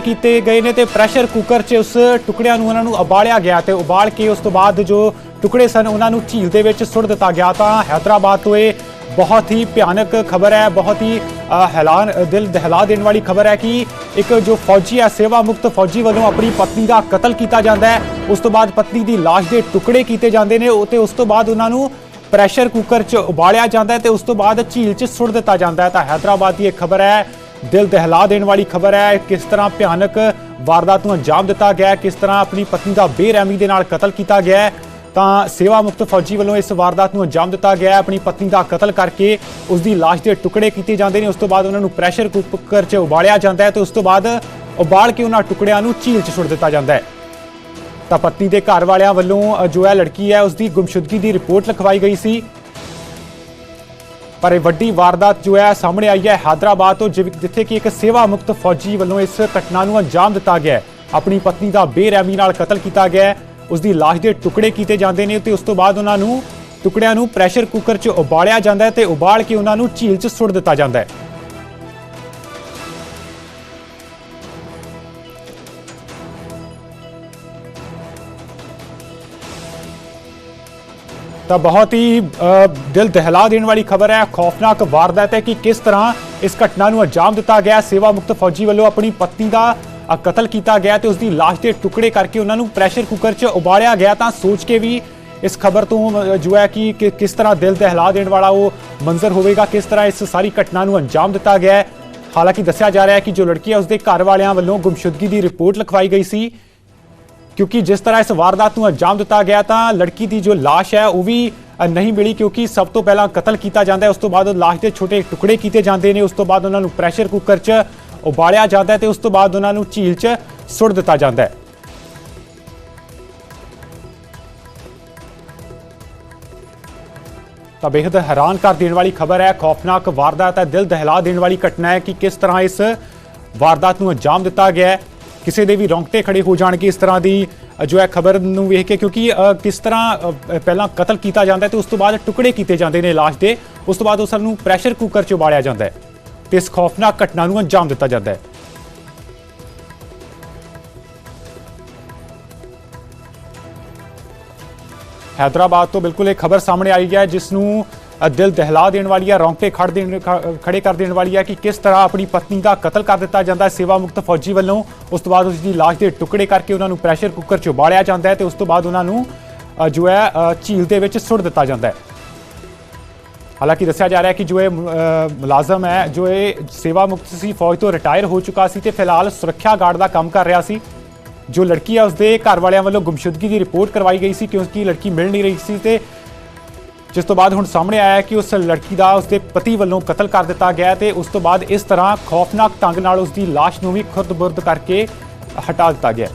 ਕੀਤੇ ਗਏ ਨੇ ਤੇ ਪ੍ਰੈਸ਼ਰ ਕੁੱਕਰ 'ਚ ਉਸ ਟੁਕੜਿਆਂ ਨੂੰ ਉਹਨਾਂ ਨੂੰ ਉਬਾਲਿਆ ਗਿਆ ਤੇ ਉਬਾਲ ਕੇ ਉਸ ਤੋਂ ਬਾਅਦ ਜੋ ਟੁਕੜੇ ਸਨ, ਉਹਨਾਂ ਨੂੰ ਝੀਲ ਦੇ ਵਿੱਚ ਸੁੱਟ ਦਿੱਤਾ ਗਿਆ ਤਾਂ ਹੈਦਰਾਬਾਦ ਤੋਂ ਇਹ ਬਹੁਤ ਹੀ ਭਿਆਨਕ ਖਬਰ ਹੈ, ਬਹੁਤ ਹੀ ਹੈਲਾਨ, ਦਿਲ ਦਹਿਲਾ ਦੇਣ ਵਾਲੀ ਖਬਰ ਹੈ ਕਿ ਇੱਕ ਜੋ ਫੌਜੀ ਹੈ, ਸੇਵਾ ਮੁਕਤ ਫੌਜੀ ਵੱਲੋਂ ਆਪਣੀ ਪਤਨੀ ਦਾ ਕਤਲ ਕੀਤਾ ਜਾਂਦਾ ਹੈ। ਉਸ ਤੋਂ ਬਾਅਦ ਪਤਨੀ ਦੀ ਲਾਸ਼ ਦੇ ਟੁਕੜੇ ਕੀਤੇ ਜਾਂਦੇ ਨੇ ਉਹ ਤੇ ਉਸ ਤੋਂ ਬਾਅਦ ਉਹਨਾਂ ਨੂੰ ਪ੍ਰੈਸ਼ਰ ਕੁੱਕਰ 'ਚ ਉਬਾਲਿਆ ਜਾਂਦਾ ਹੈ ਤੇ ਉਸ ਤੋਂ ਬਾਅਦ ਝੀਲ 'ਚ ਸੁੱਟ ਦਿੱਤਾ ਜਾਂਦਾ ਹੈ। ਤਾਂ ਹੈਦਰਾਬਾਦ ਦੀ ਇਹ ਖਬਰ ਹੈ ਦਿਲ ਦਹਿਲਾ ਦੇਣ ਵਾਲੀ ਖਬਰ ਹੈ। ਕਿਸ ਤਰ੍ਹਾਂ ਭਿਆਨਕ ਵਾਰਦਾਤ ਨੂੰ ਅੰਜਾਮ ਦਿੱਤਾ ਗਿਆ ਕਿਸ ਤਰ੍ਹਾਂ ਆਪਣੀ ਪਤਨੀ ਦਾ ਬੇਰਹਿਮੀ ਦੇ ਨਾਲ ਕਤਲ ਕੀਤਾ ਗਿਆ ਤਾਂ ਸੇਵਾ ਮੁਕਤ ਫੌਜੀ ਵੱਲੋਂ ਇਸ ਵਾਰਦਾਤ ਨੂੰ ਅੰਜਾਮ ਦਿੱਤਾ ਗਿਆ ਆਪਣੀ ਪਤਨੀ ਦਾ ਕਤਲ ਕਰਕੇ ਉਸ ਦੀ ਲਾਸ਼ ਦੇ ਟੁਕੜੇ ਕੀਤੇ ਜਾਂਦੇ ਨੇ। ਉਸ ਤੋਂ ਬਾਅਦ ਉਹਨਾਂ ਨੂੰ ਪ੍ਰੈਸ਼ਰ ਕੁੱਕਰ 'ਚ ਉਬਾਲਿਆ ਜਾਂਦਾ ਹੈ ਤੇ ਉਸ ਤੋਂ ਬਾਅਦ ਉਬਾਲ ਕੇ ਉਹਨਾਂ ਟੁਕੜਿਆਂ ਨੂੰ ਝੀਲ 'ਚ ਸੁੱਟ ਦਿੱਤਾ ਜਾਂਦਾ ਹੈ। ਤਾਂ ਪਤਨੀ ਦੇ ਘਰ ਵਾਲਿਆਂ ਵੱਲੋਂ ਜੋ ਹੈ ਲੜਕੀ ਹੈ ਉਸ ਦੀ ਗੁੰਮਸ਼ੁਦਗੀ ਦੀ ਰਿਪੋਰਟ ਲਿਖਵਾਈ ਗਈ ਸੀ। ਪਰ ਇਹ ਵੱਡੀ ਵਾਰਦਾਤ ਜੋ ਹੈ ਸਾਹਮਣੇ ਆਈ ਹੈ ਹੈਦਰਾਬਾਦ ਤੋਂ, ਜਿਵ- ਜਿੱਥੇ ਕਿ ਇੱਕ ਸੇਵਾ ਮੁਕਤ ਫੌਜੀ ਵੱਲੋਂ ਇਸ ਘਟਨਾ ਨੂੰ ਅੰਜਾਮ ਦਿੱਤਾ ਗਿਆ ਹੈ। ਆਪਣੀ ਪਤਨੀ ਦਾ ਬੇਰਹਿਮੀ ਨਾਲ ਕਤਲ ਕੀਤਾ ਗਿਆ ਹੈ। ਉਸ ਦੀ ਲਾਸ਼ ਦੇ ਟੁਕੜੇ ਕੀਤੇ ਜਾਂਦੇ ਨੇ ਤੇ ਉਸ ਤੋਂ ਬਾਅਦ ਉਹਨਾਂ ਨੂੰ ਟੁਕੜਿਆਂ ਨੂੰ ਪ੍ਰੈਸ਼ਰ ਕੁੱਕਰ 'ਚ ਉਬਾਲਿਆ ਜਾਂਦਾ ਹੈ ਤੇ ਉਬਾਲ ਕੇ ਉਹਨਾਂ ਨੂੰ ਝੀਲ 'ਚ ਸੁੱਟ ਦਿੱਤਾ ਜਾਂਦਾ ਹੈ। ਤਾਂ ਬਹੁਤ ਹੀ ਦਿਲ ਦਹਿਲਾ ਦੇਣ ਵਾਲੀ ਖਬਰ ਹੈ। ਖੌਫਨਾਕ ਵਾਰਦਾਤ ਹੈ ਕਿ ਕਿਸ ਤਰ੍ਹਾਂ ਇਸ ਘਟਨਾ ਨੂੰ ਅੰਜਾਮ ਦਿੱਤਾ ਗਿਆ। ਸੇਵਾ ਮੁਕਤ ਫੌਜੀ ਵੱਲੋਂ ਆਪਣੀ ਪਤਨੀ ਦਾ ਕਤਲ ਕੀਤਾ ਗਿਆ ਤੇ ਉਸ ਦੀ ਲਾਸ਼ ਦੇ ਟੁਕੜੇ ਕਰਕੇ ਉਹਨਾਂ ਨੂੰ ਪ੍ਰੈਸ਼ਰ ਕੁੱਕਰ 'ਚ ਉਬਾਲਿਆ ਗਿਆ। ਤਾਂ ਸੋਚ ਕੇ ਵੀ ਇਸ ਖਬਰ ਤੋਂ ਜੋ ਹੈ ਕਿ ਕਿ ਕਿਸ ਤਰ੍ਹਾਂ ਦਿਲ ਦਹਿਲਾ ਦੇਣ ਵਾਲਾ ਉਹ ਮੰਜ਼ਰ ਹੋਵੇਗਾ, ਕਿਸ ਤਰ੍ਹਾਂ ਇਸ ਸਾਰੀ ਘਟਨਾ ਨੂੰ ਅੰਜਾਮ ਦਿੱਤਾ ਗਿਆ ਹਾਲਾਂਕਿ ਦੱਸਿਆ ਜਾ ਰਿਹਾ ਹੈ ਕਿ ਜੋ ਲੜਕੀ ਹੈ, ਉਸਦੇ ਘਰ ਵਾਲਿਆਂ ਵੱਲੋਂ ਗੁੰਮਸ਼ੁਦਗੀ ਦੀ ਰਿਪੋਰਟ ਲਿਖਵਾਈ ਗਈ ਸੀ। ਕਿਉਂਕਿ ਜਿਸ ਤਰ੍ਹਾਂ ਇਸ ਵਾਰਦਾਤ ਨੂੰ ਅੰਜਾਮ ਦਿੱਤਾ ਗਿਆ ਤਾਂ ਲੜਕੀ ਦੀ ਜੋ ਲਾਸ਼ ਹੈ ਉਹ ਵੀ ਨਹੀਂ ਮਿਲੀ ਕਿਉਂਕਿ ਸਭ ਤੋਂ ਪਹਿਲਾਂ ਕਤਲ ਕੀਤਾ ਜਾਂਦਾ ਹੈ, ਉਸ ਤੋਂ ਬਾਅਦ ਉਹ ਲਾਸ਼ ਦੇ ਛੋਟੇ ਟੁਕੜੇ ਕੀਤੇ ਜਾਂਦੇ ਨੇ, ਉਸ ਤੋਂ ਬਾਅਦ ਉਹਨਾਂ ਨੂੰ ਪ੍ਰੈਸ਼ਰ ਕੁੱਕਰ 'ਚ ਉਬਾਲਿਆ ਜਾਂਦਾ ਹੈ ਤੇ ਉਸ ਤੋਂ ਬਾਅਦ ਉਹਨਾਂ ਨੂੰ ਝੀਲ 'ਚ ਸੁੱਟ ਦਿੱਤਾ ਜਾਂਦਾ ਹੈ। ਤਾਂ ਬੇहद ਹੈਰਾਨ ਕਰ ਦੇਣ ਵਾਲੀ ਖਬਰ ਹੈ, ਖੌਫਨਾਕ ਵਾਰਦਾਤ ਹੈ, ਦਿਲ ਦਹਿਲਾ ਦੇਣ ਵਾਲੀ ਘਟਨਾ ਹੈ ਕਿ ਕਿਸ ਤਰ੍ਹਾਂ ਇਸ ਵਾਰਦਾਤ ਨੂੰ ਅੰਜਾਮ ਦਿੱਤਾ ਗਿਆ ਹੈ। ਕਿਸੇ ਦੇ ਵੀ ਰੌਂਗਟੇ ਖੜੇ ਹੋ ਜਾਣਗੇ ਇਸ ਤਰ੍ਹਾਂ ਦੀ ਜੋ ਹੈ ਖਬਰ ਨੂੰ ਵੇਖ ਕੇ ਕਿਉਂਕਿ ਕਿਸ ਤਰ੍ਹਾਂ ਪਹਿਲਾਂ ਕਤਲ ਕੀਤਾ ਜਾਂਦਾ ਹੈ ਤੇ ਉਸ ਤੋਂ ਬਾਅਦ ਟੁਕੜੇ ਕੀਤੇ ਜਾਂਦੇ ਨੇ ਲਾਸ਼ ਦੇ, ਉਸ ਤੋਂ ਬਾਅਦ ਉਸ ਨੂੰ ਪ੍ਰੈਸ਼ਰ ਕੁੱਕਰ 'ਚ ਉਬਾਲਿਆ ਜਾਂਦਾ ਹੈ ਤੇ ਇਸ ਖੌਫਨਾਕ ਘਟਨਾ ਨੂੰ ਅੰਜਾਮ ਦਿੱਤਾ ਜਾਂਦਾ ਹੈ। ਹੈਦਰਾਬਾਦ ਤੋਂ ਬਿਲਕੁਲ ਇੱਕ ਖਬਰ ਸਾਹਮਣੇ ਆਈ ਹੈ, ਜਿਸ ਨੂੰ ਦਿਲ ਦਹਿਲਾ ਦੇਣ ਵਾਲੀ ਹੈ ਰੌਂਗਟੇ ਖੜ ਦੇਣ, ਖ- ਖੜੇ ਕਰ ਦੇਣ ਵਾਲੀ ਹੈ ਕਿ ਕਿਸ ਤਰ੍ਹਾਂ ਆਪਣੀ ਪਤਨੀ ਦਾ ਕਤਲ ਕਰ ਦਿੱਤਾ ਜਾਂਦਾ ਹੈ ਸੇਵਾ ਮੁਕਤ ਫੌਜੀ ਵੱਲੋਂ। ਉਸ ਤੋਂ ਬਾਅਦ ਉਸ ਦੀ ਲਾਸ਼ ਦੇ ਟੁਕੜੇ ਕਰਕੇ ਉਹਨਾਂ ਨੂੰ ਪ੍ਰੈਸ਼ਰ ਕੁੱਕਰ 'ਚ ਉਬਾਲਿਆ ਜਾਂਦਾ ਹੈ ਤੇ ਉਸ ਤੋਂ ਬਾਅਦ ਉਹਨਾਂ ਨੂੰ ਜੋ ਹੈ ਝੀਲ ਦੇ ਵਿੱਚ ਸੁੱਟ ਦਿੱਤਾ ਜਾਂਦਾ ਹੈ। ਹਾਲਾਂਕਿ ਦੱਸਿਆ ਜਾ ਰਿਹਾ ਹੈ ਕਿ ਜੋ ਇਹ ਮੁਲਾਜ਼ਮ ਹੈ, ਜੋ ਇਹ ਸੇਵਾ ਮੁਕਤ ਸੀ, ਫੌਜ ਤੋਂ ਰਿਟਾਇਰ ਹੋ ਚੁੱਕਾ ਸੀ ਤੇ ਫਿਲਹਾਲ ਸੁਰੱਖਿਆ ਗਾਰਡ ਦਾ ਕੰਮ ਕਰ ਰਿਹਾ ਸੀ। ਜੋ ਲੜਕੀ ਹੈ, ਉਸਦੇ ਘਰ ਵਾਲਿਆਂ ਵੱਲੋਂ ਗੁੰਮਸ਼ੁਦਗੀ ਦੀ ਰਿਪੋਰਟ ਕਰਵਾਈ ਗਈ ਸੀ ਕਿਉਂਕਿ ਲੜਕੀ ਮਿਲ ਨਹੀਂ ਰਹੀ ਸੀ ਤੇ ਜਿਸ ਤੋਂ ਬਾਅਦ ਹੁਣ ਸਾਹਮਣੇ ਆਇਆ ਕਿ ਉਸ ਲੜਕੀ ਦਾ ਉਸ ਦੇ ਪਤੀ ਵੱਲੋਂ ਕਤਲ ਕਰ ਦਿੱਤਾ ਗਿਆ ਹੈ ਤੇ ਉਸ ਤੋਂ ਬਾਅਦ ਇਸ ਤਰ੍ਹਾਂ ਖੌਫਨਾਕ ਢੰਗ ਨਾਲ ਉਸ ਦੀ ਲਾਸ਼ ਨੂੰ ਵੀ ਖੁਰਦ-ਬੁਰਦ ਕਰਕੇ ਹਟਾ ਦਿੱਤਾ ਗਿਆ